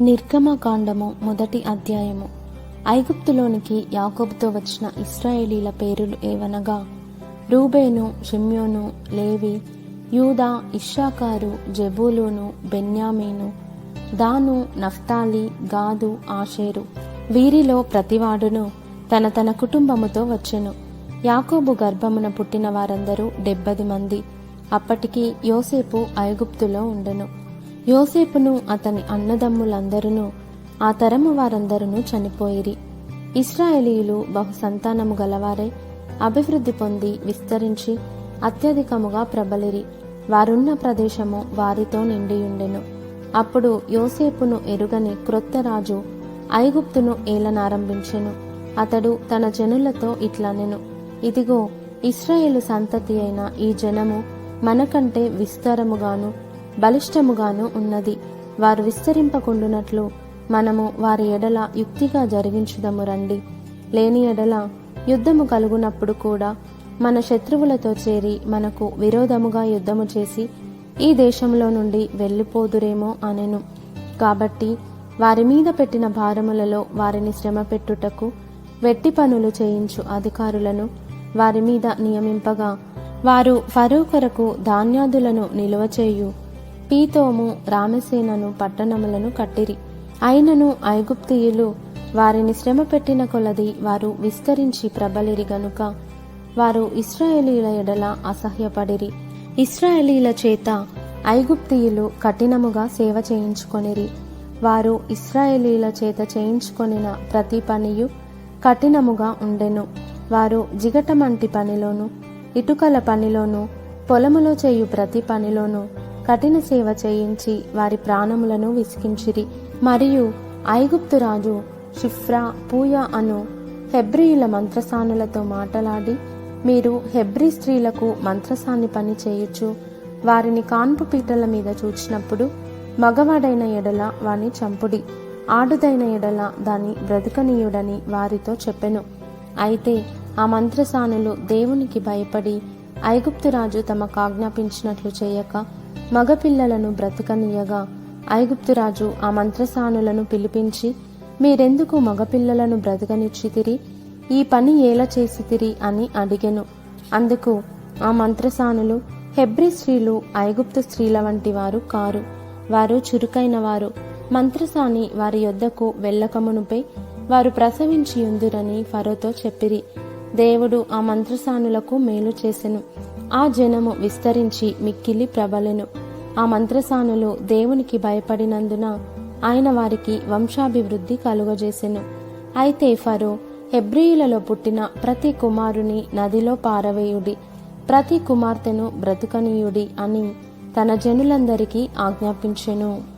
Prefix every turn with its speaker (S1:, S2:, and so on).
S1: నిర్గమకాండము మొదటి అధ్యాయము. ఐగుప్తులోనికి యాకోబుతో వచ్చిన ఇస్రాయేలీల పేరులు ఏవనగా రూబేను షిమ్యోను లేవి యూదా ఇషాకారు జెబూలూను బెన్యామీను దాను నఫ్తాలి గాదు ఆషేరు. వీరిలో ప్రతివాడును తన తన కుటుంబముతో వచ్చెను. యాకోబు గర్భమున పుట్టిన వారందరూ డెబ్బది మంది. అప్పటికి యోసేపు ఐగుప్తులో ఉండెను. యోసేపును అతని అన్నదమ్ములందరూ ఆ తరము వారందరూ చనిపోయిరి. ఇస్రాయేలీయులు బహుసంతానము గలవారే గలవారై అభివృద్ధి పొంది విస్తరించి అత్యధికముగా ప్రబలిరి. వారున్న ప్రదేశము వారితో నిండియుండెను. అప్పుడు యోసేపును ఎరుగని క్రొత్త రాజు ఐగుప్తును ఏలనారంభించెను. అతడు తన జనులతో ఇట్లనెను. ఇదిగో ఇస్రాయేలు సంతతి అయిన ఈ జనము మనకంటే విస్తారముగాను బలిష్టముగాను ఉన్నది. వారు విస్తరింపకుండునట్లు మనము వారి ఎడల యుక్తిగా జరిగించుదము రండి. లేని ఎడల యుద్ధము కలుగునప్పుడు కూడా మన శత్రువులతో చేరి మనకు విరోధముగా యుద్ధము చేసి ఈ దేశంలో నుండి వెళ్ళిపోదురేమో అనెను. కాబట్టి వారి మీద పెట్టిన భారములలో వారిని శ్రమ పెట్టుటకు వెట్టి పనులు చేయించు అధికారులను వారి మీద నియమింపగా వారు ఫరో కొరకు ధాన్యాదులను నిలువ చేయు. పీతోము రామసేనను పట్టణములను కట్టిరి. అయినను ఐగుప్తియులు వారిని శ్రమ పెట్టిన కొలది వారు విస్తరించి ప్రబలిరి గనుక. వారు ఇస్రాయేలీల ఎడల అసహ్యపడిరి. ఇస్రాయేలీల చేత ఐగుప్తియులు కఠినముగా సేవ చేయించుకొనిరి. వారు ఇస్రాయేలీల చేత చేయించుకొనిన ప్రతి పనియు కఠినముగా ఉండెను. వారు జిగటమంటి పనిలోను ఇటుకల పనిలోను పొలములో చేయు ప్రతి పనిలోను కఠిన సేవ చేయించి వారి ప్రాణములను విసికించిరి మరియు ఐగుప్తురాజు షిఫ్రా పూయ అను హెబ్రియుల మంత్రసానులతో మాటలాడి మీరు హెబ్రి స్త్రీలకు మంత్రసాన్ని పని చేయొచ్చు వారిని కాన్పు పీటల మీద చూచినప్పుడు మగవాడైన ఎడల వాని చంపుడి. ఆడుదైన ఎడల దాని బ్రతకనీయుడని వారితో చెప్పెను. అయితే ఆ మంత్రసానులు దేవునికి భయపడి ఐగుప్తురాజు తమకు ఆజ్ఞాపించినట్లు చేయక మగపిల్లలను బ్రతకనీయగా. ఐగుప్తురాజు ఆ మంత్రసానులను పిలిపించి మీరెందుకు మగపిల్లలను బ్రతకనిచ్చితిరి? ఈ పని ఎలా చేసితిరి? అని అడిగెను. అందుకు ఆ మంత్రసానులు హెబ్రి స్త్రీలు ఐగుప్తు స్త్రీల వంటి వారు కారు. వారు చురుకైన వారు. మంత్రసాని వారి యొద్దకు వెళ్ళకమునుపై వారు ప్రసవించి ఉందురని ఫరోతో చెప్పిరి. దేవుడు ఆ మంత్రసానులకు మేలు చేసెను. ఆ జనము విస్తరించి మిక్కిలి ప్రబలెను. ఆ మంత్రసానులు దేవునికి భయపడినందున ఆయన వారికి వంశాభివృద్ధి కలుగజేసెను. అయితే ఫరో హెబ్రియులలో పుట్టిన ప్రతి కుమారుని నదిలో పారవేయుడి ప్రతి కుమార్తెను బ్రతుకనీయుడి అని తన జనులందరికీ ఆజ్ఞాపించెను.